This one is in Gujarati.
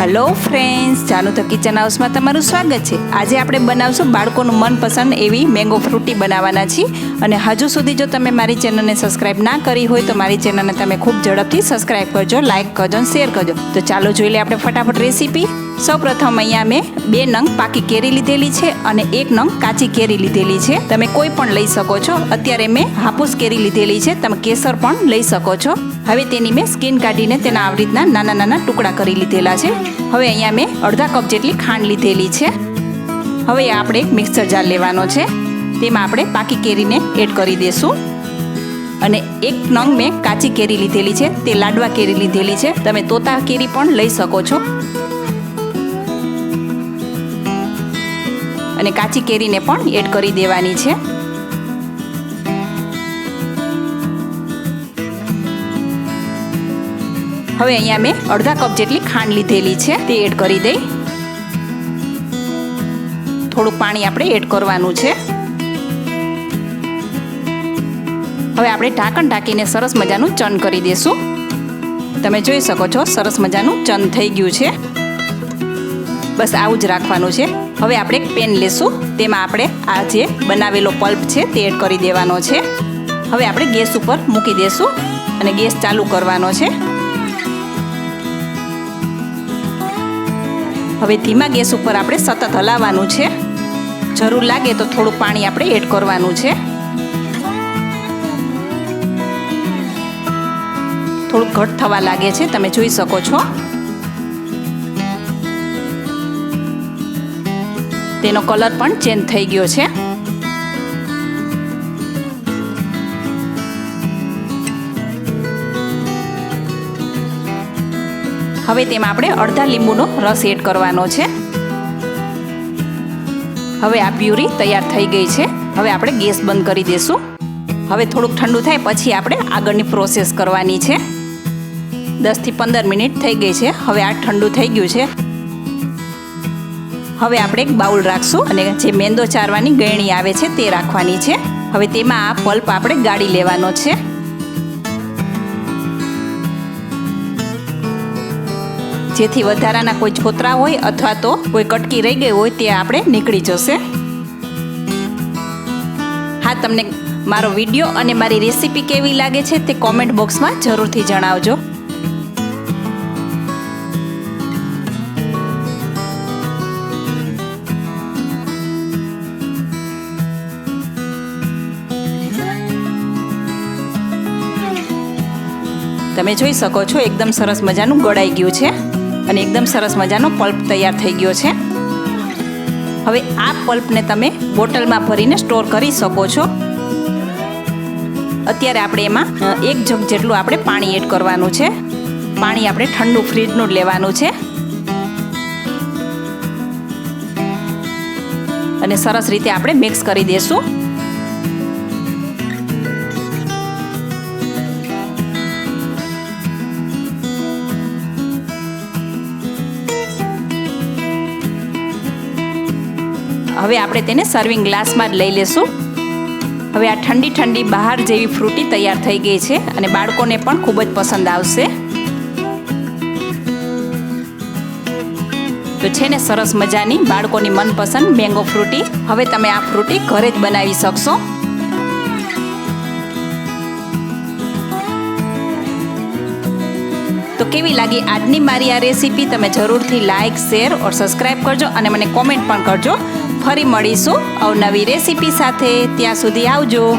હલો ફ્રેન્ડ્સ જાનુ તો કિચન હાઉસમાં તમારું સ્વાગત છે. આજે આપણે બનાવશું બાળકોનું મનપસંદ એવી મેંગો ફ્રૂટી બનાવવાના છીએ. અને હજુ સુધી જો તમે મારી ચેનલને સબસ્ક્રાઇબ ના કરી હોય તો મારી ચેનલને તમે ખૂબ ઝડપથી સબસ્ક્રાઇબ કરજો લાઇક કરજો અને શેર કરજો. તો ચાલો જોઈ લઈએ આપણે ફટાફટ રેસીપી સૌપ્રથમ અહીંયા મેં બે નંગ પાકી કેરી લીધેલી છે અને એક નંગ કાચી કેરી લીધેલી છે. તમે કોઈ પણ લઈ શકો છો. અત્યારે મેં હાપુસ કેરી લીધેલી છે. તમે કેસર પણ લઈ શકો છો. હવે તેની મેં સ્કીન કાઢીને તેના આવી રીતના નાના નાના ટુકડા કરી લીધેલા છે. હવે અહીંયા મેં અડધા કપ જેટલી ખાંડ લીધેલી છે. હવે આપણે એક મિક્સર જાર લેવાનો છે. તેમાં આપણે પાકી કેરીને એડ કરી દઈશું અને એક નંગ મેં કાચી કેરી લીધેલી છે. તે લાડવા કેરી લીધેલી છે. તમે તોતા કેરી પણ લઈ શકો છો. અને કાચી કેરીને પણ એડ કરી દેવાની છે. હવે અહીંયા મેં અડધા કપ જેટલી ખાંડ લીધેલી છે, તે એડ કરી દઈ. થોડુંક પાણી આપણે એડ કરવાનું છે. હવે આપણે ઢાંકણ ઢાંકીને સરસ મજાનું ચન કરી દઈશું તમે જોઈ શકો છો, સરસ મજાનું ચન થઈ ગયું છે. બસ આવું જ રાખવાનું છે. હવે આપણે એક પેન લેશું. તેમાં આપણે આ જે બનાવેલો પલ્પ છે તે એડ કરી દેવાનો છે. હવે આપણે ગેસ ઉપર મૂકી દેશું અને ગેસ ચાલુ કરવાનો છે. હવે ધીમા ગેસ ઉપર આપણે સતત હલાવવાનું છે. જરૂર લાગે તો થોડું પાણી આપણે એડ કરવાનું છે. થોડુંક ઘટ થવા લાગે છે, તમે જોઈ શકો છો. તેનો કલર પણ ચેન્જ થઈ ગયો છે. હવે તેમાં આપણે અડધા લીંબુનો રસ એડ કરવાનો છે. હવે આ પ્યુરી તૈયાર થઈ ગઈ છે. હવે આપણે ગેસ બંધ કરી દઈશું હવે થોડુંક ઠંડુ થાય પછી આપણે આગળની પ્રોસેસ કરવાની છે. દસથી પંદર મિનિટ થઈ ગઈ છે. હવે આ ઠંડુ થઈ ગયું છે. હવે આપણે એક બાઉલ રાખશું અને જે મેંદો ચારવાની ગળણી આવે છે તે રાખવાની છે. હવે તેમાં આ પલ્પ આપણે ગાળી લેવાનો છે. જેથી વધારાના કોઈ છોતરા હોય અથવા તો કોઈ કટકી રહી ગઈ હોય તે આપણે નીકળી જશે. હા, તમને મારો વીડિયો અને મારી રેસીપી કેવી લાગે છે તે કોમેન્ટ બોક્સમાં જરૂરથી જણાવજો. તમે જોઈ શકો છો, એકદમ સરસ મજાનું ગળાઈ ગયું છે અને એકદમ સરસ મજાનો પલ્પ તૈયાર થઈ ગયો છે. હવે આ પલ્પને તમે બોટલમાં ભરીને સ્ટોર કરી શકો છો. અત્યારે આપણે એમાં એક જગ જેટલું આપણે પાણી એડ કરવાનું છે. પાણી આપણે ઠંડુ ફ્રીજનું જ લેવાનું છે. અને સરસ રીતે આપણે મિક્સ કરી દઈશું હવે આપણે તેને સર્વિંગ ગ્લાસમાં જ લઈ લેશું. હવે આ ઠંડી ઠંડી બહાર જેવી ફ્રૂટી તૈયાર થઈ ગઈ છે અને બાળકોને પણ ખૂબ જ પસંદ આવશે. તો છે ને સરસ મજાની બાળકોની મનપસંદ મેંગો ફ્રૂટી હવે તમે આ ફ્રૂટી ઘરે જ બનાવી શકશો. તો કેવી લાગી આજની મારી આ રેસીપી તમે જરૂરથી લાઇક શેર ઓર સબસ્ક્રાઈબ કરજો અને મને કોમેન્ટ પણ કરજો. ફરી મળીશું અવનવી રેસીપી સાથે. ત્યાં સુધી આવજો.